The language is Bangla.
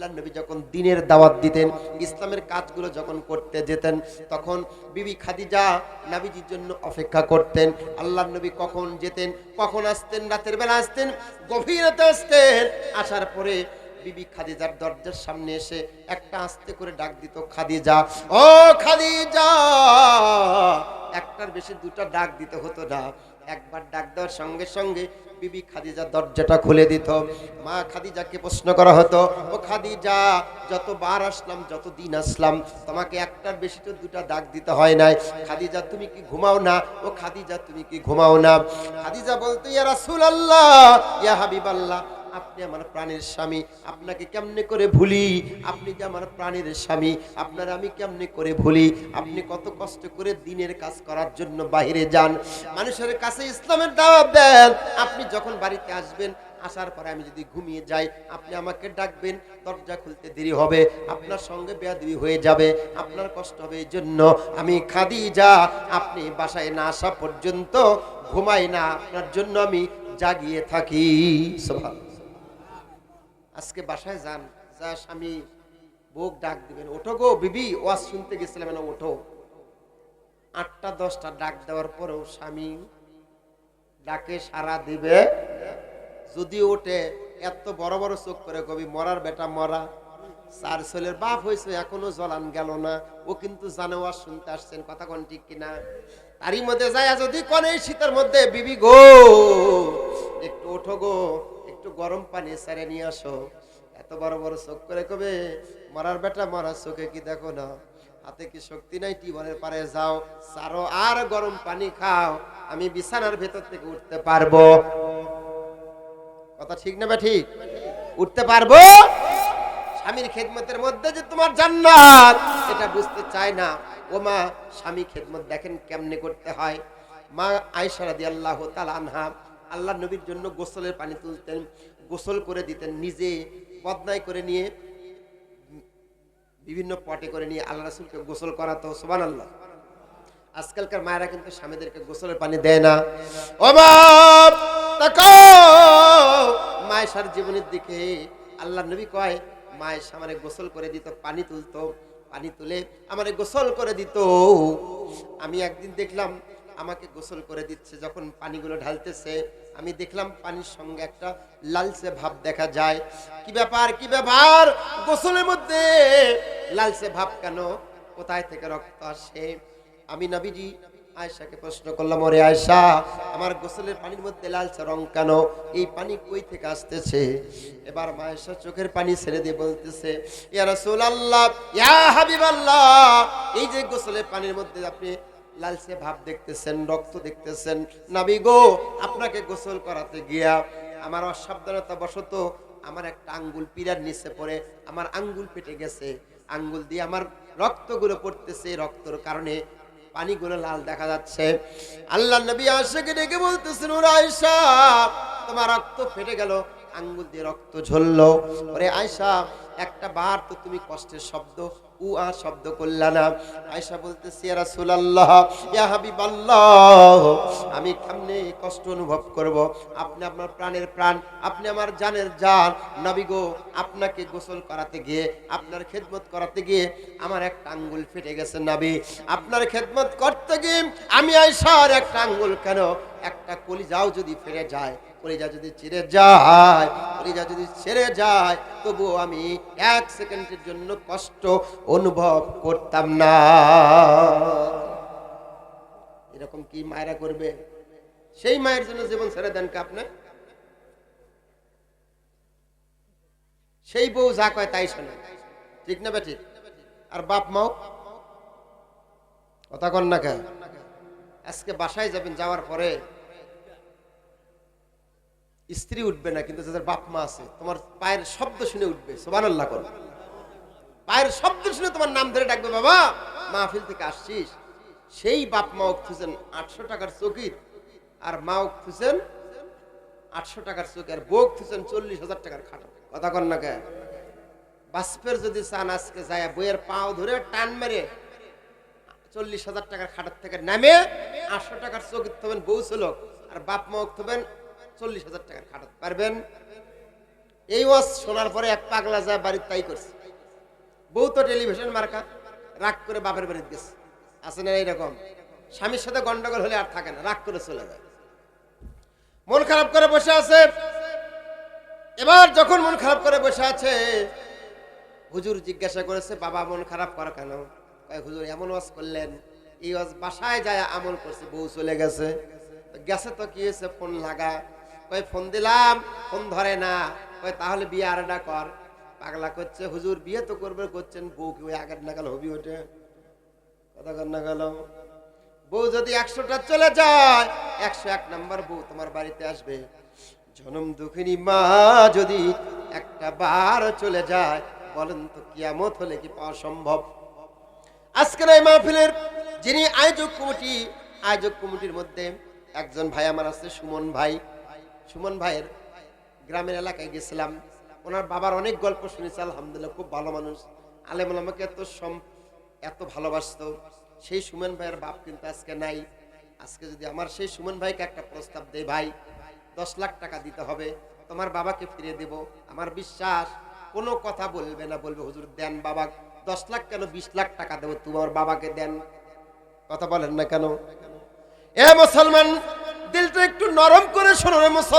আল্লাহ নবী যখন দিনের দাওয়াত দিতেন, ইসলামের কাজগুলো যখন করতে যেতেন, তখন বিবি খাদিজা নাবিজির জন্য অপেক্ষা করতেন। আল্লাহ নবী কখন যেতেন, কখন আসতেন, রাতের বেলা আসতেন গভীর রাতে আসতেন। আসার পরে বিবি খাদিজার দরজার সামনে এসে একটা আস্তে করে ডাক দিত, খাদিজা, ও খাদিজা! একটার বেশি দুটা ডাক দিতে হতো না। একবার ডাক দেওয়ার সঙ্গে সঙ্গে বিবি খাদিজা দরজাটা খুলে দিত। মা খাদিজাকে প্রশ্ন করা হতো, ও খাদিজা, যতবার আসলাম যত দিন আসলাম, তোমাকে একটার বেশি তো দুটা ডাক দিতে হয় নাই। খাদিজা, তুমি কি ঘুমাও না? ও খাদিজা, তুমি কি ঘুমাও না? খাদিজা বলতো, ইয়া রাসূলুল্লাহ, ইয়া হাবিবাল্লাহ। আপনি আমার প্রাণের স্বামী, আপনাকে কেমনে করে ভুলি? আপনি যে আমার প্রাণের স্বামী, আপনার আমি কেমনে করে ভুলি? আপনি কত কষ্ট করে দিনের কাজ করার জন্য বাইরে যান। মানুষের কাছে ইসলামের দাওয়াত দেন। আপনি যখন বাড়িতে আসবেন, আসার পরে আমি যদি ঘুমিয়ে যাই, আপনি আমাকে ডাকবেন, দরজা খুলতে দেরি হবে, আপনার সঙ্গে বেয়াদবি হয়ে যাবে, আপনার কষ্ট হবে এই জন্য আমি খাদি যা আপনি বাসায় না আসা পর্যন্ত ঘুমাই না, আপনার জন্য আমি জাগিয়ে থাকি। সুবহানাল্লাহ। আজকে বাসায় যান, যা স্বামী বোক ডাক দিবেন, ওঠো গো বিবি, ওয়াজ শুনতে গেছিলাম না ওঠো। আটটা, দশটা ডাক দেওয়ার পরেও স্বামী ডাকে সারা দিবে। যদি ওঠে, এত বড় বড় চোখ করে কবি, মরার বেটা মরা। চার ছেলের বাপ হয়েছে, এখনও জলান গেল না। ও কিন্তু জানে, ওয়াজ শুনতে আসছেন, কথা কোন ঠিক কিনা। তারই মধ্যে যায় যদি কোন শীতের মধ্যে, বিবি গো, একটু ওঠো গো। একটু গরম পানি সারে নিয়ে আসো। এত বড় বড় চোখ করে কবে? মরার বেটা, মরার চোখে কি দেখো না? হাতে কি শক্তি নাই? টিবলের পারে যাও, সারো, আর গরম পানি খাও। আমি বিছানার ভেতর থেকে উঠতে পারব। কথা ঠিক না ঠিক? উঠতে পারব? স্বামীর খেদমতের মধ্যে যে তোমার জান্নাত, এটা বুঝতে চায় না। ও মা, স্বামী খেদমত দেখেন কেমনে করতে হয়। মা আয়সা রাদিয়াল্লাহু তাআলা আনহা আল্লাহ নবীর জন্য গোসলের পানি তুলতেন, গোসল করে দিতেন, নিজে বদনাই করে নিয়ে, বিভিন্ন পটে করে নিয়ে আল্লাহ রাসূলকে গোসল করাতো সোমান আল্লাহ আজকালকার মায়েরা কিন্তু স্বামীদেরকে গোসলের পানি দেয় না। মায়েশার জীবনের দিকে আল্লাহ নবী কয়, মায়ের আমারে গোসল করে দিত, পানি তুলতো, পানি তুলে আমারে গোসল করে দিত। আমি একদিন দেখলাম আমাকে গোসল করে দিচ্ছে, যখন পানিগুলো ঢালতেছে, আমি দেখলাম পানির সঙ্গে একটা লালচে ভাব দেখা যায়। কি ব্যাপার কি ব্যাপার? গোসলের মধ্যে লালচে ভাব কেন? কোথায় থেকে রক্ত আসে? আমি নবীজি আয়সাকে প্রশ্ন করলাম, ওরে আয়সা আমার গোসলের পানির মধ্যে লালচে রং কেন? এই পানি কই থেকে আসতেছে? এবার মায়েশা চোখের পানি ছেড়ে দিয়ে বলতেছে, ইয়া রাসূলুল্লাহ, ইয়া হাবিবাল্লাহ, এই যে গোসলের পানির মধ্যে আপনি লালচে ভাব দেখতেছেন, রক্ত দেখতেছেন। নাবি গো, আপনাকে গোসল করাতে গিয়া আমার অসাবধানতা বশত আমার একটা আঙ্গুল পিরার নিচে পড়ে, আমার আঙ্গুল ফেটে গেছে। আঙ্গুল দিয়ে আমার রক্তগুলো পড়তেছে রক্তর কারণে পানিগুলো লাল দেখা যাচ্ছে। আল্লাহ নবী আশেকে ডেকে বলতেছেন, ওরা আয়সা তোমার রক্ত ফেটে গেল। আঙ্গুল দিয়ে রক্ত ঝরলো। ওরে আয়সা একটা বার তো তুমি কষ্টের শব্দ, উ আ শব্দ করলা না। আয়সা বলতেছি, ইয়া রাসূলুল্লাহ, ইয়া হাবিবাল্লাহ, আমি কেমনে কষ্ট অনুভব করব? আপনি আপনার প্রাণের প্রাণ, আপনি আমার জানের জান। নবী গো, আপনাকে গোসল করাতে গিয়ে, আপনার খেদমত করাতে গিয়ে আমার একটা আঙ্গুল ফেটে গেছে নবী। আপনার খেদমত করতে গিয়ে আমি আয়সার একটা আঙ্গুল কেন? একটা কলিজাও যদি ফিরে যায় কলিজা যদি ছিঁড়ে যায়, কলিজা যদি ছেড়ে যায়, তবুও আমি এক সেকেন্ডের জন্য কষ্ট অনুভব করতাম না। এরকম কি মায়েরা করবে? সেই মায়ের জন্য জীবন ছেড়ে দেন আপনি? সেই বউ যা কয় তাই শোনে। ঠিক না বেঠিক? আর বাপ মাও? কথা কন না আজকে বাসায় যাবেন, যাওয়ার পরে স্ত্রী উঠবে না, কিন্তু যাদের বাপ মা আছে, তোমার পায়ের শব্দ শুনে উঠবে সোবান আল্লাহ কর। পায়ের শব্দ শুনে তোমার নাম ধরে ডাকবে, বাবা, মাহফিল থেকে আসছিস? সেই বাপ মা উঠতেছেন আটশো টাকার চকির, আর মা উঠতেছেন আটশো টাকার চকি আর বউ উঠতেছেন চল্লিশ হাজার টাকার খাটো। কথা কর না কে বাষ্পের যদি চান আজকে যায় বইয়ের পাও ধরে টান মেরে চল্লিশ হাজার টাকার খাটার থেকে নামে আটশো টাকার চকির থবেন বউ ছিল আর বাপ মা থবেন চল্লিশ হাজার টাকার খাটাতে পারবেন। এই ওয়াজ শোনার পরে এক পাগলা যায় বাড়ির তাই করছে। বউ তো টেলিভিশন মার্কা, রাগ করে বাপের বাড়িতে গেছে। আছে না এইরকম? স্বামীর সাথে গন্ডগোল হলে আর থাকে না, রাগ করে চলে যায়। মন খারাপ করে বসে আছে। এবার যখন মন খারাপ করে বসে আছে, হুজুর জিজ্ঞাসা করেছে, বাবা, মন খারাপ করা কেন? হুজুর, এমন ওয়াজ করলেন। এই ওয়াজ বাসায় যায় আমল করছে, বউ চলে গেছে। গেছে তো কি হয়েছে? ফোন লাগা। কয়, ফোন দিলাম, ফোন ধরে না। কয়, তাহলে বিয়ে আর না কর। পাগলা করছে, হুজুর, বিয়ে তো করবে। করছেন বউ কি ওই আগের নাগাল হবি ওঠে? কথা কর না গেল বউ যদি একশোটা চলে যায়, একশো এক নাম্বার বউ তোমার বাড়িতে আসবে। জনম দুঃখিনী মা যদি একটা বার চলে যায়, বলেন তো কিয়ামত হলে কি পাওয়া সম্ভব? আজকের এই মাহফিলের যিনি আয়োজক কমিটি, আয়োজক কমিটির মধ্যে একজন ভাই আমার আছে, সুমন ভাই। সুমন ভাইয়ের গ্রামের এলাকায় গেছিলাম। ওনার বাবার অনেক গল্প শুনেছি, আলহামদুলিল্লাহ, খুব ভালো মানুষ। আলেম আমাকে এত সম, এত ভালোবাসতো। সেই সুমন ভাইয়ের বাপ কিন্তু আজকে নাই। আজকে যদি আমার সেই সুমন ভাইকে একটা প্রস্তাব দেয় ভাই, দশ লাখ টাকা দিতে হবে, তোমার বাবাকে ফিরে দেব। আমার বিশ্বাস, কোনো কথা বলবে না। বলবে, হুজুর, দেন বাবা, দশ লাখ কেন? বিশ লাখ টাকা দেবো, তোমার বাবাকে দেন। কথা বলেন না কেন? এ মুসলমান, দিলটা একটু নরম করে শোনো মুসলমান